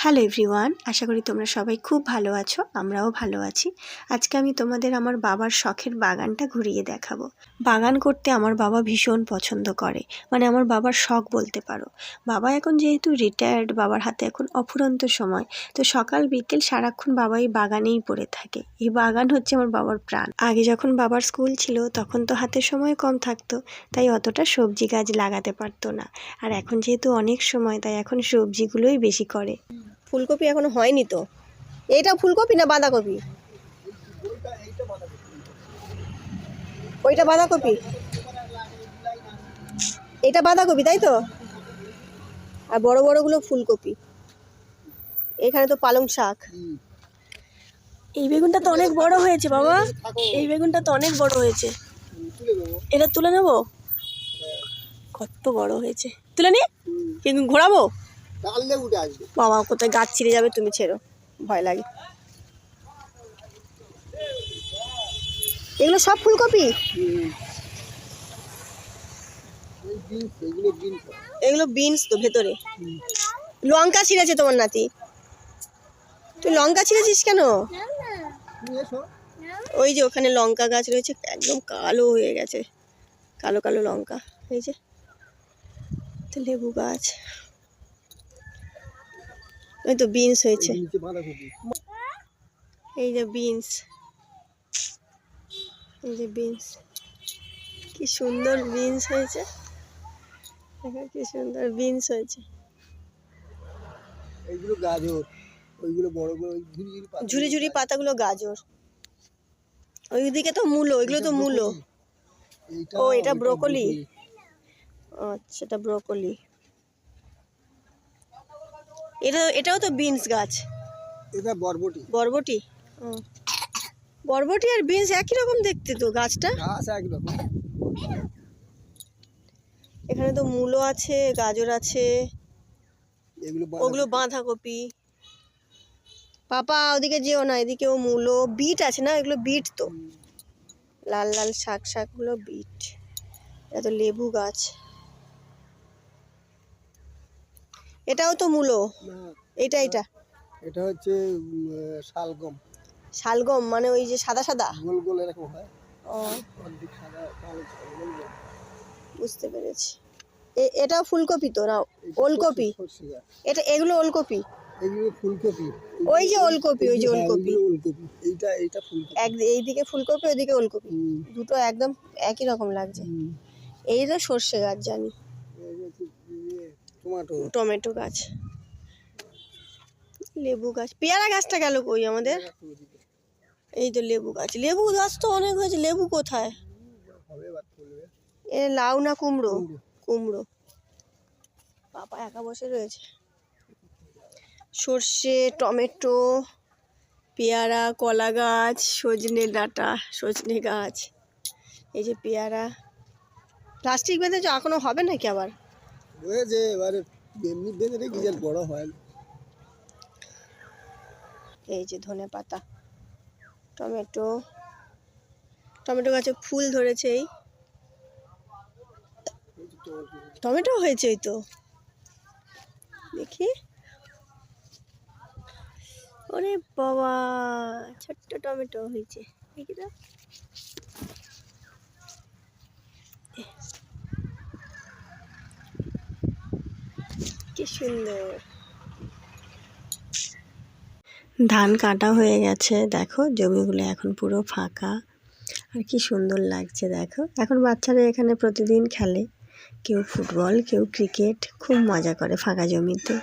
Hello everyone আশা করি তোমরা সবাই খুব ভালো আছো, আমরাও ভালো আছি। আজকে আমি তোমাদের আমার বাবার শখের বাগানটা ঘুরিয়ে দেখাবো। বাগান করতে আমার বাবা ভীষণ পছন্দ করে মানে আমার বাবার শখ বলতে পারো। বাবা এখন যেহেতু রিটায়ার্ড বাবার হাতে এখন অফুরন্ত সময়, তো সকাল, বিকেল সারাক্ষণ বাবা এই বাগানেই পড়ে থাকে। এই বাগান হচ্ছে আমার বাবার প্রাণ। আগে যখন বাবার স্কুল ছিল, তখন তো হাতে সময় কম থাকতো, তাই অতটা সবজি গাছ লাগাতে পারতো না। আর এখন যেহেতু অনেক সময়, তাই এখন সবজিগুলোই বেশি করে। ফুলকপি এখনও হয়নি তো। এইটা ফুলকপি না বাঁধাকপি? ওইটা বাঁধাকপি? এটা বাঁধাকপি, তাই তো? আর বড় বড়গুলো ফুলকপি। এখানে তো পালং শাক। এই বেগুনটা তো অনেক বড় হয়েছে বাবা। এই বেগুনটা তো অনেক বড় হয়েছে। এটা তুলে নেব? কত বড় হয়েছে। তুলে নি। কিন্তু ঘোরাবো? উঠে আসবে। বাবা, কোথায় গাছ ছিঁড়ে যাবে তুমি ছেড়ো। ভয় লাগে। এগুলো সব ফুলকপি? এগুলো বিনস তো ভেতরে। লঙ্কা ছিঁড়েছে তোমার নাতি। তুই লঙ্কা ছিঁড়েছিস কেন? ওই যে ওখানে লঙ্কা গাছ রয়েছে, একদম কালো হয়ে গেছে। কালো কালো লঙ্কা, এই যে। লেবু গাছ। ওই তো বিনস হয়েছে। এই যে বিনস। এই যে বিনস। কি সুন্দর বিনস হয়েছে। দেখো কি সুন্দর বিনস হয়েছে। এইগুলো গাজর। ওইগুলো বড় বড় ওই ঝুরি ঝুরি পাতা ঝুরি ঝুরি পাতাগুলো গাজর। ওইদিকে তো মূলো এগুলো তো মূলো। ও, এটা ব্রোকলি। আচ্ছা এটা ব্রোকলি। এটা এটাও তো বিনস গাছ। এটা বরবটি। বরবটি? ও। বরবটি আর বিনস একই রকম দেখতে তো গাছটা? ঘাস একদম এখানে তো মূলো আছে গাজর আছে এগুলো ওগুলো বাঁধাকপি। পাপা ওদিকে যেও না এদিকেও মূলো। বিট আছে না এগুলো বিট তো। লাল লাল শাক শাকগুলো বিট। এটা তো লেবু গাছ। এটাও তো মূলো। এটা এটা এটা। হচ্ছে শালগম। শালগম মানে ওই যে সাদা সাদা? গোল গোল এরকম হয়। ও। বুঝতে পেরেছি। এ- এটাও ফুলকপি তো না? ওলকপি? এটা এগুলো ওলকপি? এগুলো ফুলকপি। ওই যে ওলকপি ওই যে হ্যাঁ, ওলকপি। ওলকপি। এইটা এইটা ফুলকপি। এক এইদিকে ফুলকপি ওইদিকে ওলকপি। দুটো একদম একই রকম লাগছে। এই তো সর্ষে গাছ জানি। টমেটো। টমেটো গাছ। লেবু গাছ। পেয়ারা গাছটা গেল কই আমাদের? এই তো লেবু গাছ। লেবু গাছ তো অনেক হয়েছে। লেবু কোথায়? এ লাউ না কুমড়ো? কুমড়ো। কুমড়ো। পাপা একা বসে রয়েছে। সর্ষে টমেটো পেয়ারা কলা গাছ সজনে ডাঁটা সজনে গাছ। এই যে পেয়ারা। প্লাস্টিক বেঁধেছ? এখনও হবে নাকি আবার? হয়েছে এবারে এমনি বেঁধে রেখে যার বড় হয়। এই যে ধনে পাতা, টমেটো টমেটো গাছে ফুল ধরেছে এই। টমেটো হয়েছে এই তো। দেখি। ওরে বাবা, ছোট্ট টমেটো হয়েছে। দেখি তো। সুন্দর। ধান কাটা হয়ে গেছে, দেখো জমিগুলো এখন পুরো ফাঁকা। আর কি সুন্দর লাগছে, দেখো। এখন বাচ্চারা এখানে প্রতিদিন খেলে। কেউ ফুটবল, কেউ ক্রিকেট, খুব মজা করে ফাঁকা জমিতে।